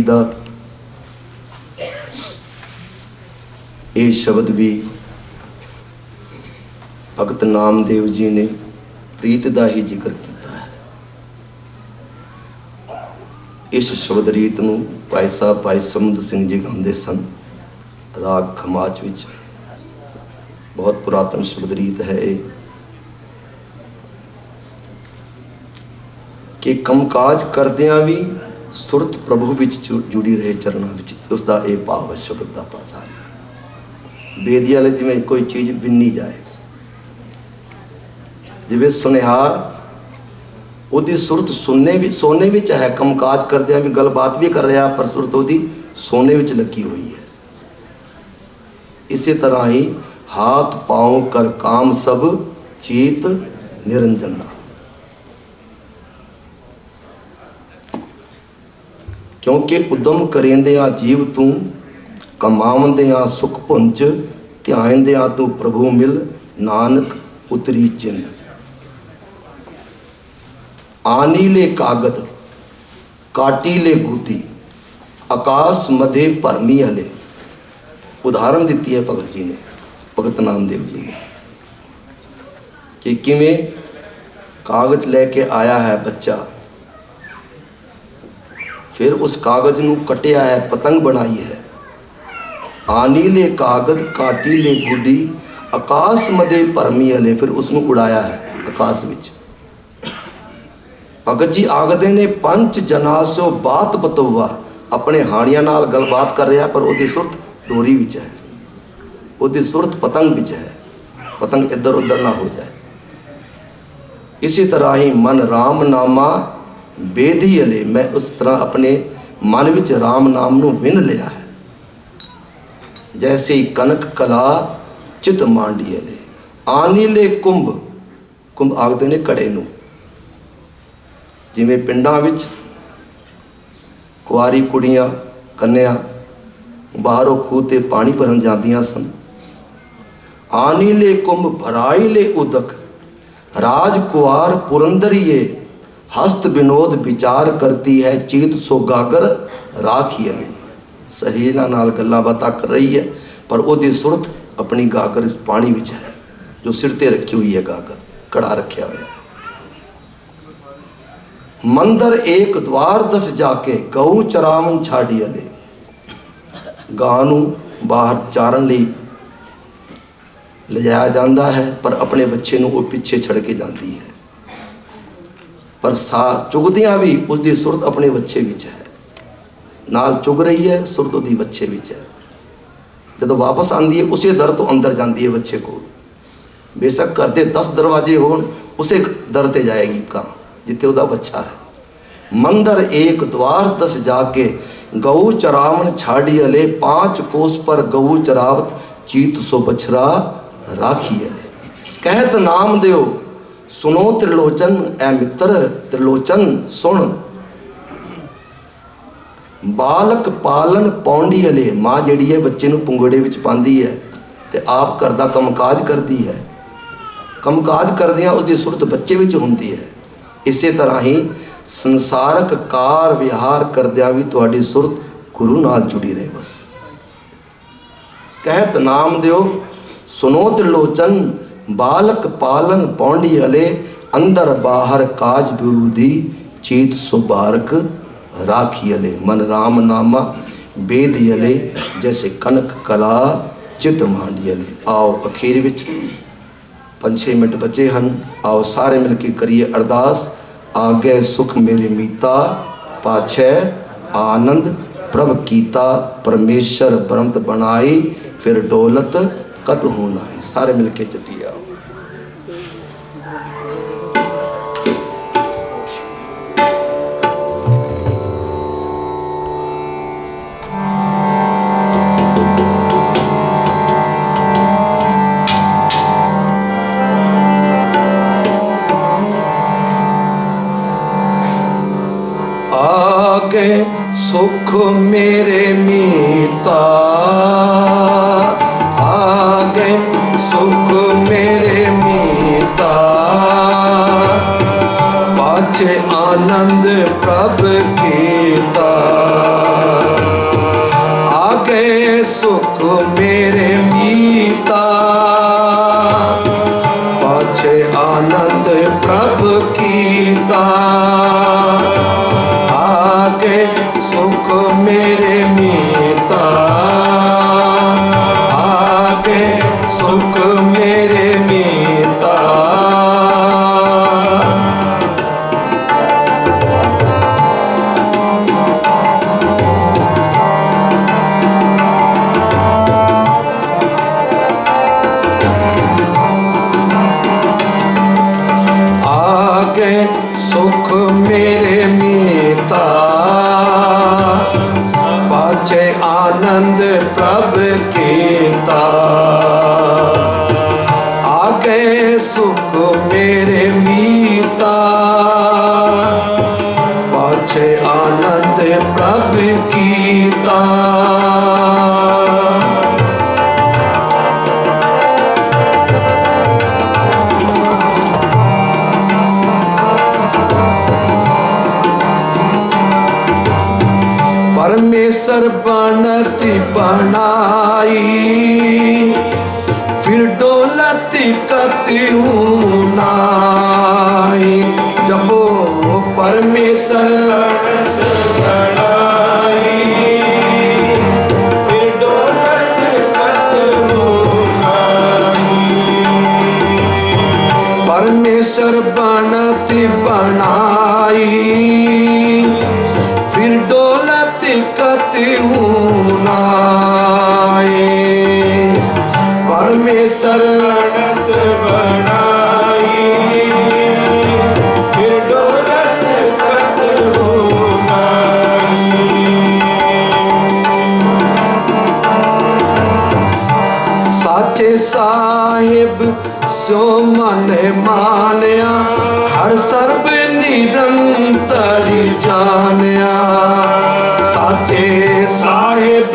ਪ੍ਰੀਤੀ ਇਹ ਸ਼ਬਦ ਵੀ ਭਗਤ ਨਾਮਦੇਵ ਜੀ ਨੇ ਪ੍ਰੀਤ ਦਾ ਹੀ ਜ਼ਿਕਰ ਕੀਤਾ ਹੈ। ਇਸ ਸ਼ਬਦ ਰੀਤ ਨੂੰ ਭਾਈ ਸਾਹਿਬ, ਭਾਈ ਸਮੁੰਦ ਸਿੰਘ ਜੀ ਗਾਉਂਦੇ ਸਨ। ਰਾਗ ਖਮਾਚ ਵਿੱਚ ਬਹੁਤ ਪੁਰਾਤਨ ਸ਼ਬਦ ਰੀਤ ਹੈ ਇਹ। ਕਿ ਕੰਮਕਾਜ ਕਰਦਿਆਂ ਵੀ ਸੁਰਤ ਪ੍ਰਭੂ ਵਿੱਚ ਜੁੜੀ ਰਹੇ ਚਰਨਾਂ ਵਿੱਚ ਉਸ ਦਾ ਇਹ ਭਾਵ ਹੈ ਸ਼ਬਦ ਦਾ ਪਾਸਾਰੀ ਬੇਦੀ ਵਾਲੇ ਜਿਵੇਂ ਕੋਈ ਚੀਜ਼ ਵਿੰਨੀ ਜਾਏ, ਜਿਵੇਂ ਸੁਨਿਹਾਰ, ਉਹਦੀ ਸੁਰਤ ਸੁਣਨੇ ਵੀ, ਸੋਨੇ ਵਿੱਚ ਹੈ, ਕੰਮਕਾਜ ਕਰਦਿਆਂ ਵੀ ਗੱਲਬਾਤ ਵੀ ਕਰ ਰਿਹਾ, ਪਰ ਸੁਰਤ ਉਹਦੀ ਸੋਨੇ ਵਿੱਚ ਲੱਗੀ ਹੋਈ ਹੈ। ਇਸੇ ਤਰ੍ਹਾਂ ਹੀ ਹਾਥ ਪਾਉ ਕਰ ਕਾਮ ਸਭ, ਚੀਤ ਨਿਰੰਜਨਾ। ਕਿਉਂਕਿ ਉਦਮ ਕਰੇਂਦਿਆਂ ਜੀਵ ਤੂੰ, ਕਮਾਵੰਦਿਆਂ ਸੁਖ ਪੁੰਚ ਧਿਆਇਂਦਿਆਂ ਤੂੰ ਪ੍ਰਭੂ ਮਿਲ, ਨਾਨਕ ਉਤਰੀ ਚਿੰਨ। ਆਨੀਲੇ ਕਾਗਦ ਕਾਟੀਲੇ ਗੁੱਦੀ, ਆਕਾਸ਼ ਮਧੇ ਭਰਮੀ ਹਲੇ। ਉਦਾਹਰਨ ਦਿੱਤੀ ਹੈ ਭਗਤ ਜੀ ਨੇ, ਭਗਤ ਨਾਮਦੇਵ ਜੀ ਨੇ। ਕਿ ਕਿਵੇਂ ਕਾਗਜ਼ ਲੈ ਕੇ ਆਇਆ ਹੈ ਬੱਚਾ ਫਿਰ ਉਸ ਕਾਗਜ਼ ਨੂੰ ਕਟਿਆ ਹੈ, ਪਤੰਗ ਬਣਾਈ ਹੈ। ਆਨੀਲੇ ਕਾਗਜ਼, ਕਾਟੀਲੇ ਗੁੱਡੀ, ਆਕਾਸ਼ ਮਦੇ ਭਰਮੀ ਹਲੇ ਫਿਰ ਉਸ ਨੂੰ ਉਡਾਇਆ ਹੈ, ਆਕਾਸ਼ ਵਿੱਚ। ਭਗਤ ਜੀ ਆਖਦੇ ਨੇ, ਪੰਜ ਜਨਾਸੋ ਬਾਤ ਬਤਵਾ। ਆਪਣੇ ਹਾਣੀਆਂ ਨਾਲ ਗੱਲਬਾਤ ਕਰ ਰਿਹਾ, ਪਰ ਉਹਦੀ ਸੁਰਤ ਦੋਰੀ ਵਿੱਚ ਹੈ। ਉਹਦੀ ਸੁਰਤ ਪਤੰਗ ਵਿੱਚ ਹੈ। ਪਤੰਗ ਇੱਧਰ ਉੱਧਰ ਨਾ ਹੋ ਜਾਏ। ਇਸੇ ਤਰ੍ਹਾਂ ਹੀ ਮਨ RAM ਨਾਮਾ ਬੇਦੀ ਅਲੇ, ਮੈਂ ਉਸ ਤਰ੍ਹਾਂ ਆਪਣੇ ਮਨ ਵਿੱਚ RAM ਨਾਮ ਨੂੰ ਵਿੰਨ ਲਿਆ ਹੈ। ਜੈਸੇ ਹੀ ਕਨਕ ਕਲਾ ਚਿਤ ਮਾਂਡੀ ਅਲੇ ਆਨੀਲੇ ਕੁੰਭ ਕੁੰਭ ਆਖਦੇ ਨੇ ਕੜੇ ਨੂੰ। ਜਿਵੇਂ ਪਿੰਡਾਂ ਵਿੱਚ ਕੁਆਰੀ ਕੁੜੀਆਂ, ਕੰਨਿਆ, ਬਾਹਰੋਂ ਖੂਹ ਤੇ ਪਾਣੀ ਭਰਨ ਜਾਂਦੀਆਂ ਸਨ। ਆਨੀਲੇ ਕੁੰਭ ਭਰਾਈਲੇ ਉਦਕ, ਰਾਜ ਕੁਆਰ ਪੁਰੰਦਰੀਏ ਹਸਤ ਵਿਨੋਦ ਵਿਚਾਰ ਕਰਤੀ ਹੈ, ਚੀਤ ਸੋਗਾਗਰ ਰਾਖੀਏ ਨੇ ਸਹੀਨਾ ਨਾਲ ਗੱਲਾਂ ਬਾਤਾਂ ਕਰ ਰਹੀ ਹੈ, ਪਰ ਉਹਦੀ ਸੁਰਤ ਆਪਣੀ ਗਾਗਰ ਪਾਣੀ ਵਿੱਚ ਹੈ, ਜੋ ਸਿਰ ਤੇ ਰੱਖੀ ਹੋਈ ਹੈ ਗਾਗਰ ਕੜਾ ਰੱਖਿਆ ਹੋਇਆ ਮੰਦਰ ਏਕ ਦਵਾਰ ਦਸ ਜਾ ਕੇ ਗਊ ਚਰਾਵਨ ਛਾੜੀ ਅਲੇ। ਗਾਂ ਨੂੰ ਬਾਹਰ ਚਾਰਨ ਲਈ ਲਿਜਾਇਆ ਜਾਂਦਾ ਹੈ, ਪਰ ਆਪਣੇ ਬੱਚੇ ਨੂੰ ਉਹ ਪਿੱਛੇ ਛੱਡ ਕੇ ਜਾਂਦੀ ਹੈ। ਪਰ ਸਾ ਚੁਗਦਿਆਂ ਵੀ ਉਸ ਦੀ ਸੁਰਤ ਆਪਣੇ ਬੱਚੇ ਵਿੱਚ ਹੈ। ਨਾਲ ਚੁਗ ਰਹੀ ਹੈ, ਸੁਰਤ ਉਹਦੀ ਬੱਚੇ ਵਿੱਚ ਹੈ। ਜਦੋਂ ਵਾਪਸ ਆਂਦੀ ਹੈ, ਉਸੇ ਦਰ ਤੋਂ ਅੰਦਰ ਜਾਂਦੀ ਹੈ ਬੱਚੇ ਕੋਲ। ਬੇਸ਼ੱਕ ਘਰ ਦੇ 10 ਦਰਵਾਜ਼ੇ ਹੋਣ, ਉਸੇ ਦਰ ਤੇ ਜਾਏਗੀ ਕਾਂ, ਜਿੱਥੇ ਉਹਦਾ ਬੱਚਾ ਹੈ। ਮੰਦਰ ਏਕ ਦਵਾਰ ਦਸ ਜਾ ਕੇ, ਗਊ ਚਰਾਵਨ ਛਾੜੀ ਅਲੇ, ਪਾਂਚ ਕੋਸ ਪਰ ਗਊ ਚਰਾਵਤ, ਚੀਤ ਸੋ ਬਛਰਾ ਰਾਖੀ ਅਲੇ। ਕਹਿਤ ਨਾਮ ਦਿਓ ਸੁਨੋ ਤ੍ਰਿਲੋਚਨ, ਐ ਮਿੱਤਰ, ਤ੍ਰਿਲੋਚਨ ਸੁਣ। ਬਾਲਕ ਪਾਲਨ ਪੌਂਡੀ ਅਲੇ ਮਾਂ ਜਿਹੜੀ ਹੈ ਬੱਚੇ ਨੂੰ ਪੁੰਗੜੇ ਵਿੱਚ ਪਾਉਂਦੀ ਹੈ ਤੇ ਆਪ ਘਰ ਦਾ ਕੰਮਕਾਜ ਕਰਦੀ ਹੈ। ਕੰਮਕਾਜ ਕਰਦਿਆਂ ਉਸ ਦੀ ਸੁਰਤ ਬੱਚੇ ਵਿੱਚ ਹੁੰਦੀ ਹੈ। ਇਸੇ ਤਰ੍ਹਾਂ ਹੀ ਸੰਸਾਰਕ ਕਾਰ ਵਿਹਾਰ ਕਰਦਿਆਂ ਵੀ ਤੁਹਾਡੀ ਸੁਰਤ ਗੁਰੂ ਨਾਲ ਜੁੜੀ ਰਹੇ ਬਸ। ਕਹਿਤ ਨਾਮ ਦਿਓ ਸੁਨੋ ਤ੍ਰਿਲੋਚਨ ਬਾਲਕ ਪਾਲਨ ਪੌਂਡੀ ਅਲੇ ਅੰਦਰ ਬਾਹਰ ਕਾਜ ਬਿਰੂਦੀ ਚੀਤ ਸੁਬਾਰਕ ਰਾਖੀ ਅਲੇ। ਮਨ ਰਾਮ ਨਾਮਾ ਬੇਦ ਅਲੇ, ਜੈਸੇ ਕਨਕ ਕਲਾ ਚਿਤ ਮਾਂਡੀ ਅਲੇ। ਆਓ ਅਖੀਰ ਵਿੱਚ ਪੰਜ ਛੇ ਮਿੰਟ ਬਚੇ ਹਨ। ਆਓ ਸਾਰੇ ਮਿਲ ਕੇ ਕਰੀਏ ਅਰਦਾਸ। ਆਗੇ ਸੁਖ ਮੇਰੇ ਮੀਤਾ, ਪਾਛੈ ਆਨੰਦ, ਪ੍ਰਭ ਕੀਤਾ ਪਰਮੇਸ਼ਰ ਬ੍ਰਹਮਤ ਬਣਾਈ, ਫਿਰ ਡੋਲਤ ਕਤ ਹੋਣਾ ਹੈ ਸਾਰੇ ਮਿਲ ਕੇ ਜਪੀ ਆਨੰਦ ਪ੍ਰਭ ਕੀਤਾ। ਆ ਗਏ ਸੁਖ ਮੇਰੇ ਮੀਤਾ। ਪਾਛੇ ਆਨੰਦ ਪ੍ਰਭ ਕੀਤਾ। ਆਨੰਦ ਪ੍ਰਭ ਕੀਤਾ ਆਗੇ ਸੁਖ ਮੇਰੇ ਮੀਤਾ ਪਾਛੇ ਆਨੰਦ ਪ੍ਰਭ ਕੀਤਾ ਪਰਮੇਸ਼ਰ ਬਣਤੀ ਬਣਾਈ ਫਿਰ ਡੋਲਤੀ ਕਤੀ ਨਾਈ ਜਪੋ ਪਰਮੇਸ਼ਰ ਬਣਾਈ ਫਿਰ ਡੋਲਤੀ ਕਤੀ ਪਰਮੇਸ਼ਰ ਬਣਤੀ ਬਣਾਈ। ਫਿਰ ਪਰਮੇਸ਼ਰ ਬਣਤ ਬਣਾਈ। ਫਿਰ ਡੋਲਤ ਕਤੀ ਨਾਏ ਸਾਚੇ ਸਾਹਿਬ, ਸੋ ਮਨ ਮਾਨਿਆ, ਹਰ ਸਰਬ ਨਿਰੰਤਰ ਜਾਣਿਆ। ਸਾਚੇ ਸਾਹਿਬ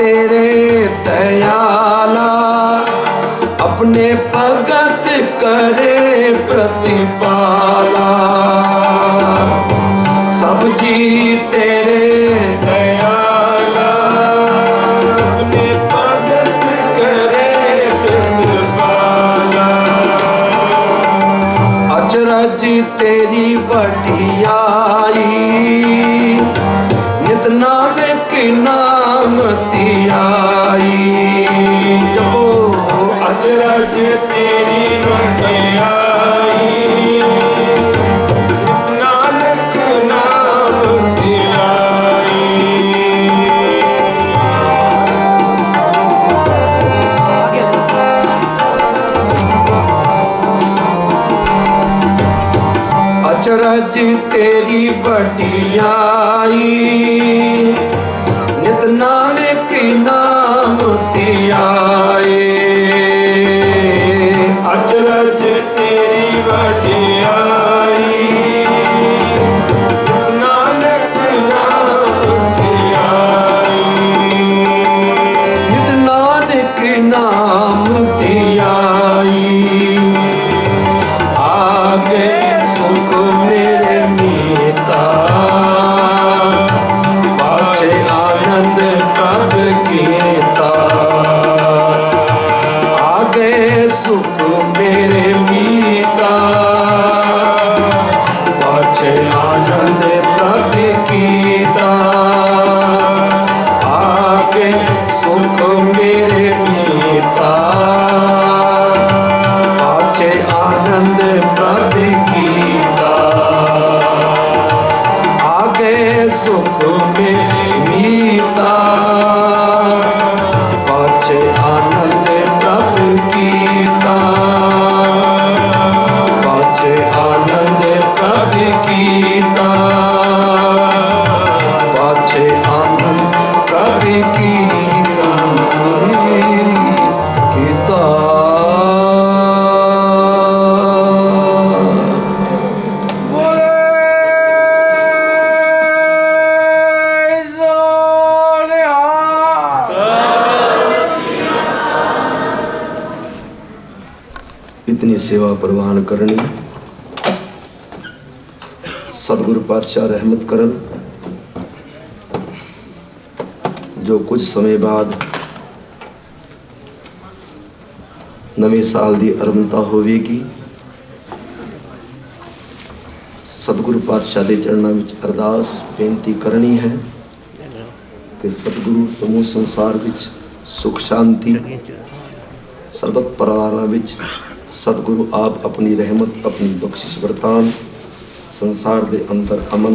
ਤੇਰੇ ਦਇਆਲਾ ਆਪਣੇ ਭਗਤ ਕਰੇ ਪ੍ਰਤਿਪਾਲਾ। ਸਭ ਜੀ ਤੇਰੇ ਦਇਆਲਾ ਆਪਣੇ ਭਗਤ ਕਰੇ ਪ੍ਰਤਿਪਾਲਾ। ਅਚਰਜ ਤੇਰੀ ਵਡਿਆਈ ਤੇਰੀ ની સેવા પ્રવાન કરણી સદગુરુ પાਤશાહ ਰਹਿਮਤ ਕਰਨ। ਜੋ ਕੁਝ ਸਮੇਂ ਬਾਅਦ ਨਵੇਂ ਸਾਲ ਦੀ ਅਰੰਭਤਾ ਹੋਵੇਗੀ, ਸਤਿਗੁਰੂ ਪਾਤਸ਼ਾਹ ਦੇ ਚਰਨਾਂ ਵਿੱਚ ਅਰਦਾਸ, ਬੇਨਤੀ ਕਰਨੀ ਹੈ ਕਿ ਸਤਿਗੁਰੂ ਸਮੂਹ ਸੰਸਾਰ ਵਿੱਚ ਸੁਖ ਸ਼ਾਂਤੀ ਸਰਬਤ ਪਰਿਵਾਰਾਂ ਵਿੱਚ ਸਤਿਗੁਰੂ ਆਪ ਆਪਣੀ ਰਹਿਮਤ ਆਪਣੀ ਬਖਸ਼ਿਸ਼ ਵਰਤਾਨ ਸੰਸਾਰ ਦੇ ਅੰਦਰ ਅਮਨ